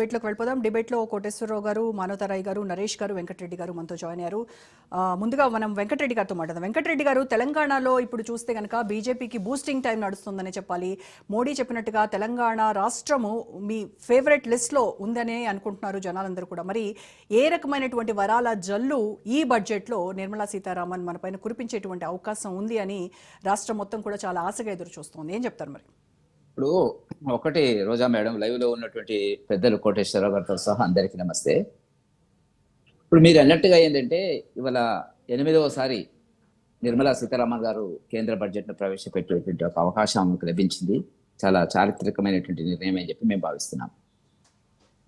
డిబేట్లోకి వెళ్ళిపోదాం. డిబేట్లో కోటేశ్వరరావు గారు మానవతారాయ్ గారు నరేష్ గారు వెంకటరెడ్డి గారు మనతో జాయిన్ అయ్యారు. ముందుగా మనం వెంకటరెడ్డి గారితో మాట్లాడదాం. వెంకటరెడ్డి గారు తెలంగాణలో ఇప్పుడు చూస్తే కనుక బీజేపీకి బూస్టింగ్ టైం నడుస్తుందని చెప్పాలి. మోడీ చెప్పినట్టుగా తెలంగాణ రాష్ట్రము మీ ఫేవరెట్ లిస్ట్లో ఉందని అనుకుంటున్నారు జనాలందరూ కూడా. మరి ఏ రకమైనటువంటి వరాల జల్లు ఈ బడ్జెట్లో నిర్మలా సీతారామన్ మనపైన కురిపించేటువంటి అవకాశం ఉంది అని రాష్ట్రం మొత్తం కూడా చాలా ఆశగా ఎదురు చూస్తోంది ఏం చెప్తారు మరి? ఇప్పుడు ఒకటి రోజా మేడం లైవ్లో ఉన్నటువంటి పెద్దలు కోటేశ్వరరావు గారితో సహా అందరికీ నమస్తే. ఇప్పుడు మీరు అన్నట్టుగా ఏంటంటే ఇవాళ ఎనిమిదవసారి నిర్మలా సీతారామన్ గారు కేంద్ర బడ్జెట్ను ప్రవేశపెట్టేటువంటి ఒక అవకాశం ఆమెకు లభించింది. చాలా చారిత్రకమైనటువంటి నిర్ణయం అని చెప్పి మేము భావిస్తున్నాం.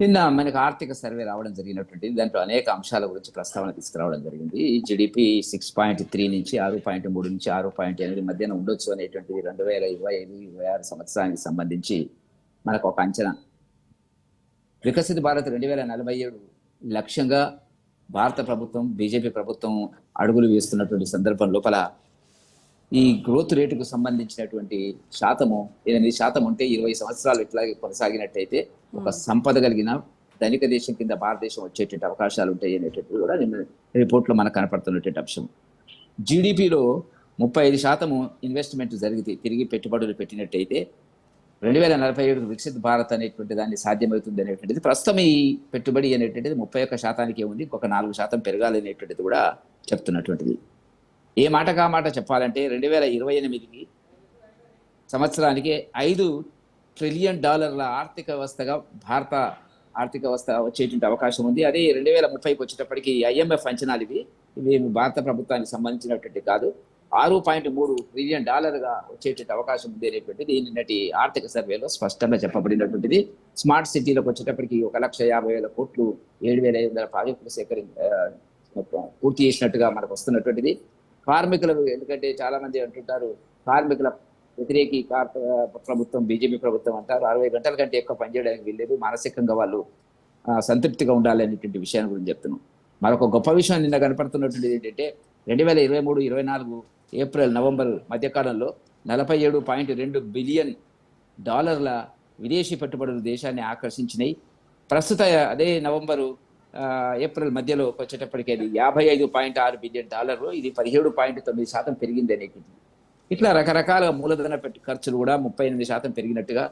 నిన్న మనకు ఆర్థిక సర్వే రావడం జరిగినటువంటి దాంట్లో అనేక అంశాల గురించి ప్రస్తావన తీసుకురావడం జరిగింది. జిడిపి సిక్స్ పాయింట్ త్రీ నుంచి ఆరు పాయింట్ మూడు నుంచి ఆరు పాయింట్ ఎనిమిది మధ్యన ఉండొచ్చు అనేటువంటిది రెండు వేల ఇరవై ఐదు ఇరవై ఆరు సంవత్సరానికి సంబంధించి మనకు ఒక అంచనా. వికసిత భారత్ రెండు వేల నలభై ఏడు లక్ష్యంగా భారత ప్రభుత్వం బీజేపీ ప్రభుత్వం అడుగులు వేస్తున్నటువంటి సందర్భం లోపల ఈ గ్రోత్ రేటుకు సంబంధించినటువంటి శాతము ఎనిమిది శాతం ఉంటే ఇరవై సంవత్సరాలు ఇట్లాగే కొనసాగినట్టయితే ఒక సంపద కలిగిన ధనిక దేశం కింద భారతదేశం వచ్చేటువంటి అవకాశాలు ఉంటాయి అనేటువంటిది కూడా నిన్న రిపోర్ట్లో మనకు కనపడుతున్నటువంటి అంశం. జీడిపిలో ముప్పై ఐదు శాతము ఇన్వెస్ట్మెంట్ జరిగితే తిరిగి పెట్టుబడులు పెట్టినట్టయితే రెండు వేల నలభై ఏడు వికసిత్ భారత్ అనేటువంటి దాన్ని సాధ్యమవుతుంది అనేటువంటిది ప్రస్తుతం ఈ పెట్టుబడి అనేటువంటిది ముప్పై ఒక్క శాతానికే ఉంది ఇంకొక నాలుగు శాతం పెరగాలి అనేటువంటిది కూడా చెప్తున్నటువంటిది. ఏ మాట కా మాట చెప్పాలంటే రెండు వేల ఇరవై ఎనిమిదికి సంవత్సరానికి ఐదు ట్రిలియన్ డాలర్ల ఆర్థిక వ్యవస్థగా భారత ఆర్థిక వ్యవస్థ వచ్చేటువంటి అవకాశం ఉంది. అదే రెండు వేల ముప్పైకి వచ్చేటప్పటికి ఐఎంఎఫ్ అంచనాలు ఇవి. ఇవి భారత ప్రభుత్వానికి సంబంధించినటువంటి కాదు. ఆరు పాయింట్ మూడు ట్రిలియన్ డాలర్గా వచ్చేటువంటి అవకాశం ఉంది అనేటువంటిది నిన్నటి ఆర్థిక సర్వేలో స్పష్టంగా చెప్పబడినటువంటిది. స్మార్ట్ సిటీలకు వచ్చేటప్పటికి ఒక లక్ష యాభై వేల కోట్లు ఏడు వేల ఐదు వందల ప్రాజెక్టులు సేకరి పూర్తి చేసినట్టుగా మనకు వస్తున్నటువంటిది. కార్మికులు ఎందుకంటే చాలా మంది అంటుంటారు కార్మికుల వ్యతిరేకి కార్ ప్రభుత్వం బీజేపీ ప్రభుత్వం అంటారు అరవై గంటల కంటే ఎక్కువ పనిచేయడానికి వీల్లేదు మానసికంగా వాళ్ళు సంతృప్తిగా ఉండాలి అనేటువంటి విషయాన్ని గురించి చెప్తున్నాం. మరొక గొప్ప విషయం నిన్న కనపడుతున్నటువంటిది ఏంటంటే రెండు వేల ఇరవై మూడు ఇరవై నాలుగు ఏప్రిల్ నవంబర్ మధ్యకాలంలో నలభై ఏడు పాయింట్ రెండు బిలియన్ డాలర్ల విదేశీ పెట్టుబడులు దేశాన్ని ఆకర్షించినాయి. ప్రస్తుత అదే నవంబరు ఏప్రిల్ మధ్యలో వచ్చేటప్పటికి అది యాభై ఐదు పాయింట్ ఆరు బిలియన్ డాలర్లు ఇది పదిహేడు పాయింట్ తొమ్మిది శాతం పెరిగింది అనేటువంటిది ఇట్లా రకరకాల మూలధన ఖర్చులు కూడా ముప్పై ఎనిమిది శాతం పెరిగినట్టుగా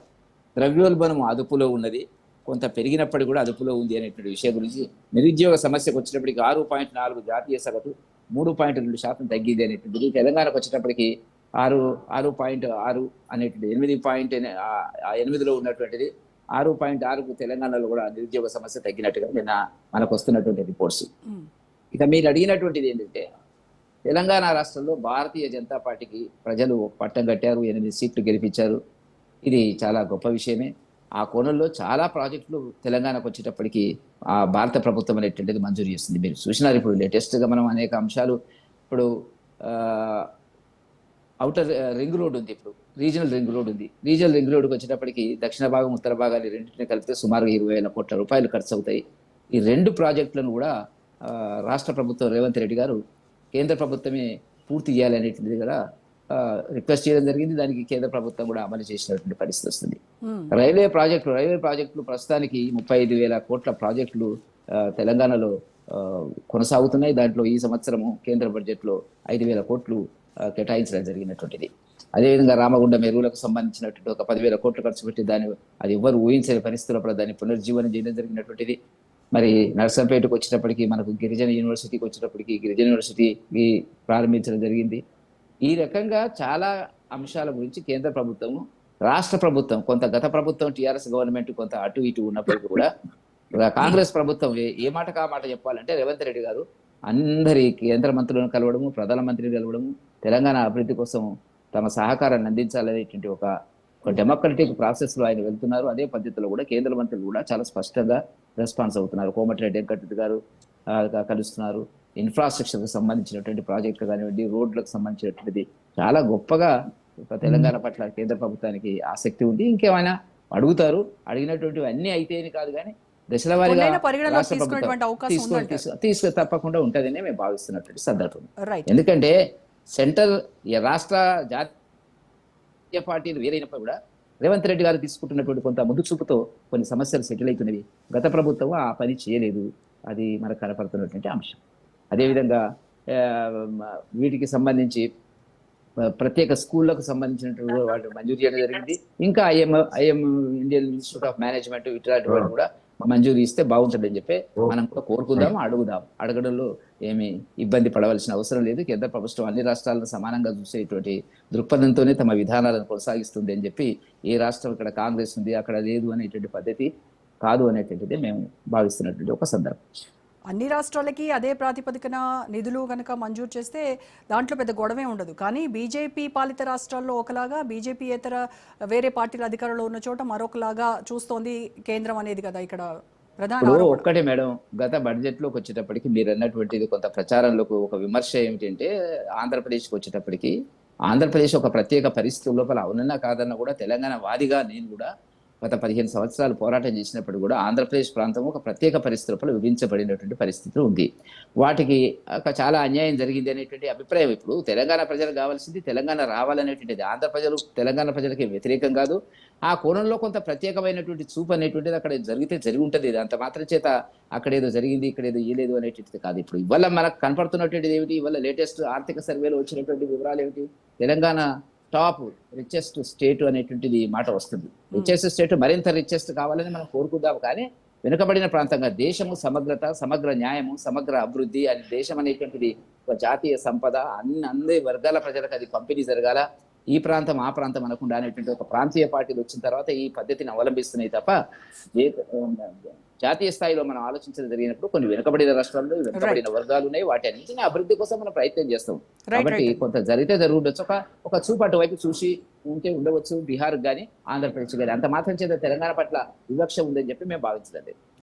ద్రవ్యోల్బణం అదుపులో ఉన్నది. కొంత పెరిగినప్పటికీ కూడా అదుపులో ఉంది అనేటువంటి విషయం గురించి నిరుద్యోగ సమస్యకు వచ్చేటప్పటికి ఆరు పాయింట్ నాలుగు జాతీయ సగటు మూడు పాయింట్ రెండు శాతం తగ్గింది అనేటువంటిది తెలంగాణకు వచ్చేటప్పటికి ఆరు ఆరు పాయింట్ ఆరు అనేటువంటి ఎనిమిది పాయింట్ ఎనిమిదిలో ఉన్నటువంటిది ఆరు పాయింట్ ఆరుకు తెలంగాణలో కూడా నిరుద్యోగ సమస్య తగ్గినట్టుగా నిన్న మనకు వస్తున్నటువంటి రిపోర్ట్స్. ఇక మీరు అడిగినటువంటిది ఏంటంటే తెలంగాణ రాష్ట్రంలో భారతీయ జనతా పార్టీకి ప్రజలు పట్టం కట్టారు ఎనిమిది సీట్లు గెలిపించారు. ఇది చాలా గొప్ప విషయమే. ఆ కోణంలో చాలా ప్రాజెక్టులు తెలంగాణకు వచ్చేటప్పటికి ఆ భారత ప్రభుత్వం అనేటువంటిది మంజూరు చేస్తుంది. మీరు చూసినారు ఇప్పుడు లేటెస్ట్గా మనం అనేక అంశాలు. ఇప్పుడు అవుటర్ రింగ్ రోడ్ ఉంది ఇప్పుడు. రీజనల్ రింగ్ రోడ్ ఉంది. రీజనల్ రింగ్ రోడ్కి వచ్చేటప్పటికి దక్షిణ భాగం ఉత్తర భాగాన్ని రెండింటిని కలిపితే సుమారుగా ఇరవై వేల కోట్ల రూపాయలు ఖర్చు అవుతాయి ఈ రెండు ప్రాజెక్టులను కూడా రాష్ట్ర ప్రభుత్వం రేవంత్ రెడ్డి గారు కేంద్ర ప్రభుత్వమే పూర్తి చేయాలనేటువంటిది కూడా రిక్వెస్ట్ చేయడం జరిగింది. దానికి కేంద్ర ప్రభుత్వం కూడా అమలు చేసినటువంటి పరిస్థితి వస్తుంది. రైల్వే ప్రాజెక్టులు రైల్వే ప్రాజెక్టులు ప్రస్తుతానికి ముప్పై ఐదు వేల కోట్ల ప్రాజెక్టులు తెలంగాణలో కొనసాగుతున్నాయి. దాంట్లో ఈ సంవత్సరము కేంద్ర బడ్జెట్లో ఐదు వేల కోట్లు కేటాయించడం జరిగినటువంటిది. అదేవిధంగా రామగుండం ఎరువులకు సంబంధించినటువంటి ఒక పదివేల కోట్లు ఖర్చు పెట్టి దాన్ని అది ఎవరు ఊహించని పరిస్థితుల్లో దాన్ని పునర్జీవనం చేయడం జరిగినటువంటిది. మరి నర్సంపేటకు వచ్చినప్పటికీ మనకు గిరిజన యూనివర్సిటీకి వచ్చినప్పటికీ గిరిజన యూనివర్సిటీకి ప్రారంభించడం జరిగింది. ఈ రకంగా చాలా అంశాల గురించి కేంద్ర ప్రభుత్వం రాష్ట్ర ప్రభుత్వం కొంత గత ప్రభుత్వం టీఆర్ఎస్ గవర్నమెంట్ కొంత అటు ఇటు ఉన్నప్పటికీ కూడా కాంగ్రెస్ ప్రభుత్వం ఏ- ఏ మాట కా మాట చెప్పాలంటే రేవంత్ రెడ్డి గారు అందరి కేంద్ర మంత్రులను కలవడము ప్రధానమంత్రిని కలవడము తెలంగాణ అభివృద్ధి కోసం తమ సహకారాన్ని అందించాలనేటువంటి ఒక ఒక డెమోక్రటిక్ ప్రాసెస్లో ఆయన వెళ్తున్నారు. అదే పద్ధతిలో కూడా కేంద్ర మంత్రులు కూడా చాలా స్పష్టంగా రెస్పాన్స్ అవుతున్నారు. కోమటిరెడ్డి వెంకటరెడ్డి గారు కలుస్తున్నారు. ఇన్ఫ్రాస్ట్రక్చర్కి సంబంధించినటువంటి ప్రాజెక్టులు కానివ్వండి రోడ్లకు సంబంధించినటువంటిది చాలా గొప్పగా తెలంగాణ పట్ల కేంద్ర ప్రభుత్వానికి ఆసక్తి ఉంది. ఇంకేమైనా అడుగుతారు? అడిగినటువంటివి అన్ని అయితేని కాదు కానీ దశల వారీగా రాష్ట్ర ప్రభుత్వం తీసుకు తప్పకుండా ఉంటుందని మేము భావిస్తున్నటువంటి సందర్భం. ఎందుకంటే సెంటర్ రాష్ట్ర జాతీయ పార్టీలు వేరైనప్పుడు కూడా రేవంత్ రెడ్డి గారు తీసుకుంటున్నటువంటి కొంత ముందు చూపుతో కొన్ని సమస్యలు సెటిల్ అవుతున్నవి. గత ప్రభుత్వం ఆ పని చేయలేదు. అది మనకు కనపడుతున్నటువంటి అంశం. అదేవిధంగా వీటికి సంబంధించి ప్రత్యేక స్కూళ్ళకు సంబంధించినటువంటి వాటి మంజూరు చేయడం జరిగింది. ఇంకా IM IM Indian Institute of Management ఇట్లాంటి వాళ్ళు కూడా మంజూరు ఇస్తే బాగుంటుందని చెప్పి మనం కూడా కోరుకుందాం అడుగుదాం అడగడంలో ఏమి ఇబ్బంది పడవలసిన అవసరం లేదు. కేంద్ర ప్రభుత్వం అన్ని రాష్ట్రాలను సమానంగా చూసేటువంటి దృక్పథంతోనే తమ విధానాలను కొనసాగిస్తుంది అని చెప్పి ఏ రాష్ట్రం ఇక్కడ కాంగ్రెస్ ఉంది అక్కడ లేదు అనేటువంటి పద్ధతి కాదు అనేటువంటిది మేము భావిస్తున్నటువంటి ఒక సందర్భం. అన్ని రాష్ట్రాలకి అదే ప్రాతిపదికన నిధులు కనుక మంజూరు చేస్తే దాంట్లో పెద్ద గొడవే ఉండదు కానీ బీజేపీ పాలిత రాష్ట్రాల్లో ఒకలాగా బీజేపీ ఇతర వేరే పార్టీల అధికారంలో ఉన్న చోట మరొకలాగా చూస్తోంది కేంద్రం అనేది కదా ఇక్కడ ప్రధాన. ఒక్కటే మేడం గత బడ్జెట్లోకి వచ్చేటప్పటికి మీరు అన్నటువంటిది కొంత ప్రచారంలోకి ఒక విమర్శ ఏమిటంటే ఆంధ్రప్రదేశ్కి వచ్చేటప్పటికి ఆంధ్రప్రదేశ్ ఒక ప్రత్యేక పరిస్థితి లోపల అవునన్నా కాదన్నా కూడా తెలంగాణ వాదిగా నేను కూడా గత పదిహేను సంవత్సరాలు పోరాటం చేసినప్పుడు కూడా ఆంధ్రప్రదేశ్ ప్రాంతం ఒక ప్రత్యేక పరిస్థితి లోపల విభజించబడినటువంటి పరిస్థితి ఉంది. వాటికి చాలా అన్యాయం జరిగింది అనేటువంటి అభిప్రాయం ఇప్పుడు తెలంగాణ ప్రజలకు కావాల్సింది తెలంగాణ రావాలనేటువంటిది. ఆంధ్ర ప్రజలు తెలంగాణ ప్రజలకి వ్యతిరేకం కాదు. ఆ కోణంలో కొంత ప్రత్యేకమైనటువంటి చూపు అనేటువంటిది అక్కడ జరిగితే జరిగి ఉంటుంది. అంత మాత్రం చేత అక్కడ ఏదో జరిగింది ఇక్కడ ఏదో ఇయ్యలేదు అనేటువంటిది కాదు. ఇప్పుడు ఇవాళ మనకు కనపడుతున్నటువంటిది ఏమిటి? ఇవాళ లేటెస్ట్ ఆర్థిక సర్వేలో వచ్చినటువంటి వివరాలు ఏమిటి? తెలంగాణ టాప్ రిచెస్ట్ స్టేట్ అనేటువంటిది మాట వస్తుంది. రిచెస్ట్ స్టేట్ మరింత రిచెస్ట్ కావాలని మనం కోరుకుందాం కానీ వెనుకబడిన ప్రాంతంగా దేశము సమగ్రత సమగ్ర న్యాయము సమగ్ర అభివృద్ధి అది దేశం అనేటువంటిది ఒక జాతీయ సంపద అన్ని అన్ని వర్గాల ప్రజలకు అది పంపిణీ జరగాల. ఈ ప్రాంతం ఆ ప్రాంతం అనకుండా అనేటువంటి ఒక ప్రాంతీయ పార్టీలు వచ్చిన తర్వాత ఈ పద్ధతిని అవలంబిస్తున్నాయి తప్ప ఏ- జాతీయ స్థాయిలో మనం ఆలోచించడం జరిగినప్పుడు కొన్ని వెనుకబడిన రాష్ట్రాల్లో వెనుకబడిన వర్గాలు ఉన్నాయి వాటి అన్నింటినీ అభివృద్ధి కోసం మనం ప్రయత్నం చేస్తాం. కాబట్టి కొంత జరిగితే జరుగుండొచ్చు. ఒక ఒక చూపు అటువైపు చూసి ఉంటే ఉండవచ్చు. బీహార్ కానీ ఆంధ్రప్రదేశ్ కానీ అంత మాత్రం చేత తెలంగాణ పట్ల వివక్ష ఉందని చెప్పి మేము భావించలేదు.